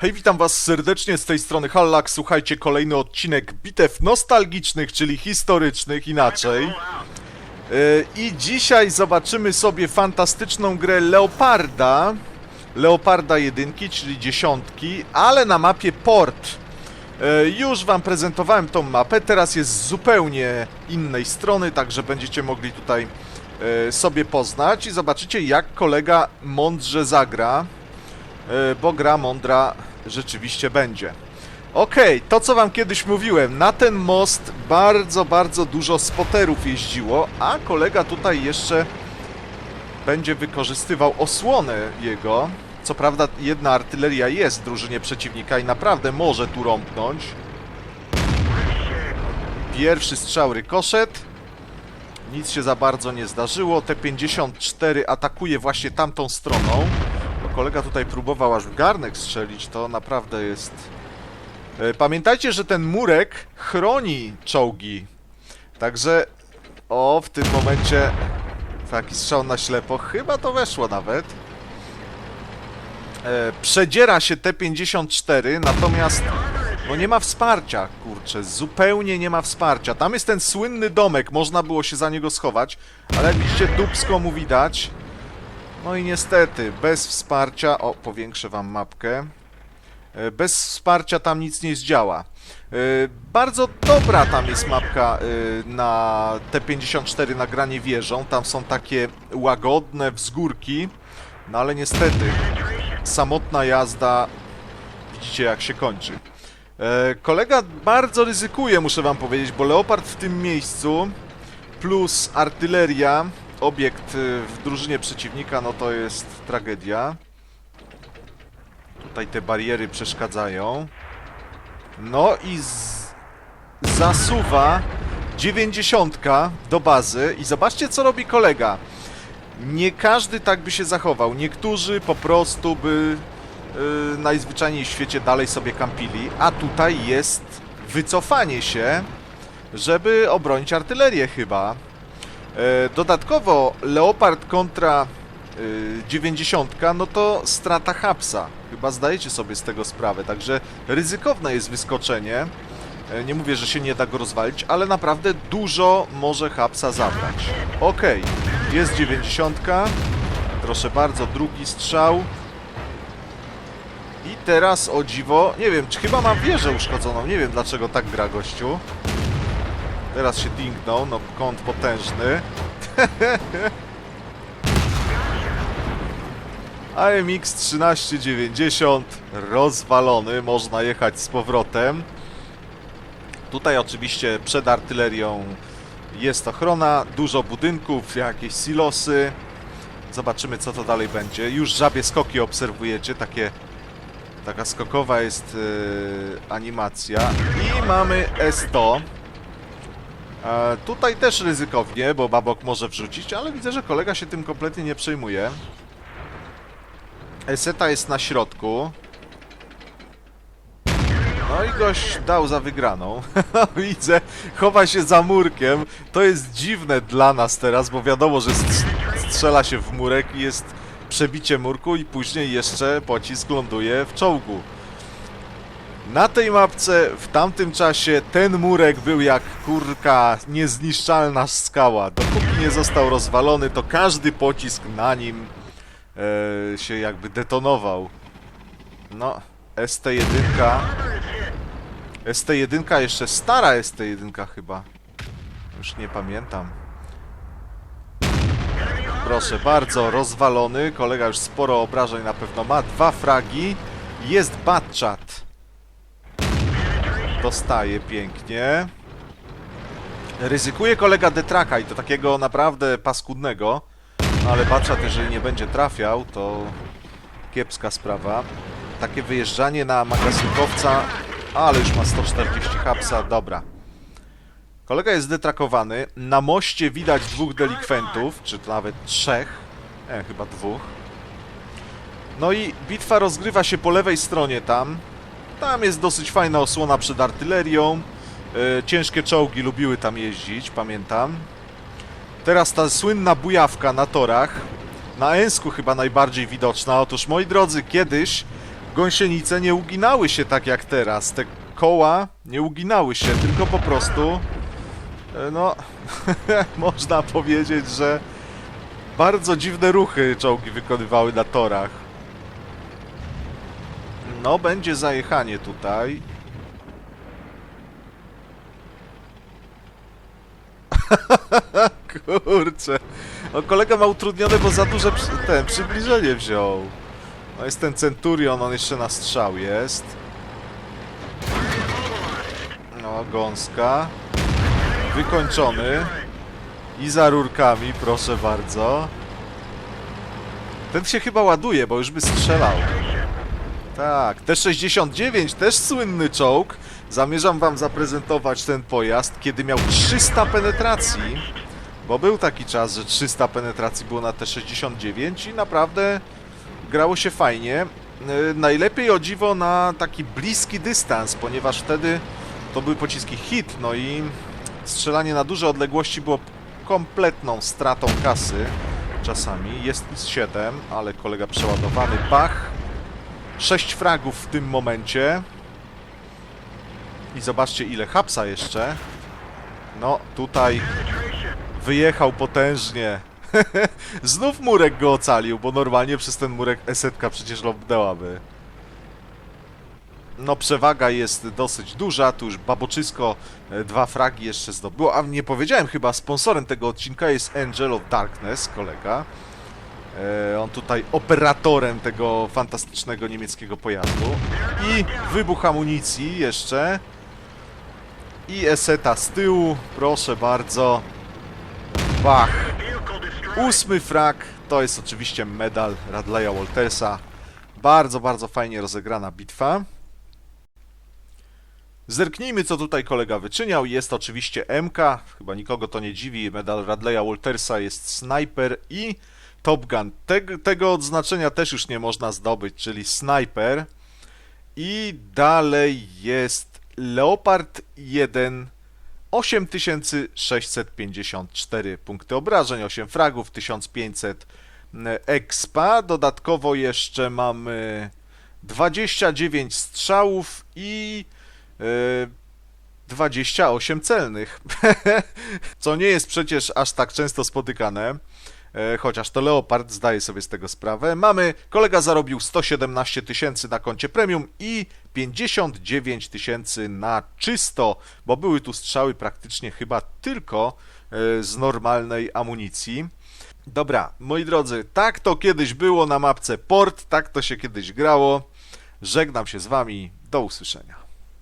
Hej, witam was serdecznie z tej strony Hallak. Słuchajcie, kolejny odcinek bitew nostalgicznych, czyli historycznych, inaczej. Yy, I dzisiaj zobaczymy sobie fantastyczną grę Leoparda. Leoparda jedynki, czyli dziesiątki, ale na mapie Port. Yy, Już wam prezentowałem tą mapę, teraz jest z zupełnie innej strony, także będziecie mogli tutaj yy, sobie poznać i zobaczycie jak kolega mądrze zagra. E, bo gra mądra rzeczywiście będzie. Okej, to co wam kiedyś mówiłem, na ten most bardzo, bardzo dużo spoterów jeździło, a kolega tutaj jeszcze będzie wykorzystywał osłonę jego. Co prawda jedna artyleria jest w drużynie przeciwnika i naprawdę może tu rąbnąć. Pierwszy strzał rykoszet. Nic się za bardzo nie zdarzyło. T-54 atakuje właśnie tamtą stroną. Bo kolega tutaj próbował aż w garnek strzelić, to naprawdę jest... E, Pamiętajcie, że ten murek chroni czołgi. Także... O, w tym momencie... Taki strzał na ślepo. Chyba to weszło nawet. E, Przedziera się T-54, natomiast... No nie ma wsparcia, kurczę, zupełnie nie ma wsparcia. Tam jest ten słynny domek, można było się za niego schować, ale jak widzicie, dupsko mu widać. No i niestety, bez wsparcia... O, powiększę wam mapkę. E, Bez wsparcia tam nic nie zdziała. E, Bardzo dobra tam jest mapka e, na T54 nagranie wieżą. Tam są takie łagodne wzgórki. No ale niestety, samotna jazda... Widzicie jak się kończy. Kolega bardzo ryzykuje, muszę wam powiedzieć, bo Leopard w tym miejscu plus artyleria, obiekt y, w drużynie przeciwnika, no to jest tragedia. Tutaj te bariery przeszkadzają. No i zasuwa 90 do bazy i zobaczcie co robi kolega. Nie każdy tak by się zachował. Niektórzy po prostu by yy, najzwyczajniej w świecie dalej sobie kampili, a tutaj jest wycofanie się, żeby obronić artylerię chyba. E, Dodatkowo Leopard kontra y, 90, no to strata hapsa. Chyba zdajecie sobie z tego sprawę, także ryzykowne jest wyskoczenie. E, Nie mówię, że się nie da go rozwalić, ale naprawdę dużo może hapsa zabrać. Okej, jest 90. Proszę bardzo, drugi strzał. I teraz o dziwo, nie wiem, czy chyba mam wieżę uszkodzoną, nie wiem dlaczego tak gra gościu. Teraz się dingnął, no kąt potężny. AMX 1390 rozwalony, można jechać z powrotem. Tutaj oczywiście przed artylerią jest ochrona, dużo budynków, jakieś silosy. Zobaczymy co to dalej będzie. Już żabie skoki obserwujecie, takie taka skokowa jest yy, animacja. I mamy S100. E, tutaj też ryzykownie, bo babok może wrzucić, ale widzę, że kolega się tym kompletnie nie przejmuje. Eseta jest na środku. No i gość dał za wygraną. Widzę, chowa się za murkiem. To jest dziwne dla nas teraz, bo wiadomo, że st- strzela się w murek i jest przebicie murku i później jeszcze pocisk ląduje w czołgu. Na tej mapce w tamtym czasie ten murek był jak kurka niezniszczalna skała. Dopóki nie został rozwalony, to każdy pocisk na nim e, się jakby detonował. No, ST1. ST1 jeszcze stara ST1 chyba. Już nie pamiętam. Proszę bardzo, rozwalony. Kolega już sporo obrażeń na pewno ma. Dwa fragi. Jest batchat. Dostaje pięknie. Ryzykuje kolega detraka i to takiego naprawdę paskudnego. No ale Batchat, jeżeli nie będzie trafiał, to kiepska sprawa. Takie wyjeżdżanie na magazynkowca, ale już ma 140 hapsa, dobra. Kolega jest zdetrakowany. Na moście widać dwóch delikwentów, czy to nawet trzech. Nie, chyba dwóch. No i bitwa rozgrywa się po lewej stronie tam. Tam jest dosyć fajna osłona przed artylerią. E, ciężkie czołgi lubiły tam jeździć, pamiętam. Teraz ta słynna bujawka na torach. Na Ensku chyba najbardziej widoczna. Otóż, moi drodzy, kiedyś gąsienice nie uginały się tak jak teraz. Te koła nie uginały się, tylko po prostu e, no można powiedzieć, że bardzo dziwne ruchy czołgi wykonywały na torach. No, będzie zajechanie tutaj. Kurczę. No, kolega ma utrudnione, bo za duże przy, ten, przybliżenie wziął. No jest ten Centurion, on jeszcze na strzał jest. No, gąska. Wykończony. I za rurkami, proszę bardzo. Ten się chyba ładuje, bo już by strzelał. Tak, T-69, też słynny czołg. Zamierzam wam zaprezentować ten pojazd, kiedy miał 300 penetracji. Bo był taki czas, że 300 penetracji było na T-69 i naprawdę grało się fajnie. Yy, Najlepiej o dziwo na taki bliski dystans, ponieważ wtedy to były pociski hit, no i strzelanie na duże odległości było kompletną stratą kasy czasami. Jest z 7, ale kolega przeładowany. Bach. 6 fragów w tym momencie. I zobaczcie ile hapsa jeszcze. No, tutaj wyjechał potężnie. Znów murek go ocalił, bo normalnie przez ten murek esetka przecież lobnęłaby. No przewaga jest dosyć duża, tu już Baboczysko e, dwa fragi jeszcze zdobyło, a nie powiedziałem chyba, sponsorem tego odcinka jest Angel of Darkness, kolega. E, on tutaj operatorem tego fantastycznego niemieckiego pojazdu. I wybuch amunicji jeszcze. I eseta z tyłu, proszę bardzo. Bach. Ósmy frag, to jest oczywiście medal Radleya Waltersa. Bardzo, bardzo fajnie rozegrana bitwa. Zerknijmy, co tutaj kolega wyczyniał. Jest oczywiście MK, chyba nikogo to nie dziwi. Medal Radleya Waltersa jest Sniper i Top Gun. Teg tego odznaczenia też już nie można zdobyć, czyli Sniper. I dalej jest Leopard 1, 8654 punkty obrażeń, 8 fragów, 1500 expa. Dodatkowo jeszcze mamy 29 strzałów i e, 28 celnych. Co nie jest przecież aż tak często spotykane. E, Chociaż to Leopard zdaje sobie z tego sprawę. Mamy, kolega zarobił 117 tysięcy na koncie premium i 59 tysięcy na czysto, bo były tu strzały praktycznie chyba tylko e, z normalnej amunicji. Dobra, moi drodzy, tak to kiedyś było na mapce Port, tak to się kiedyś grało. Żegnam się z wami, do usłyszenia.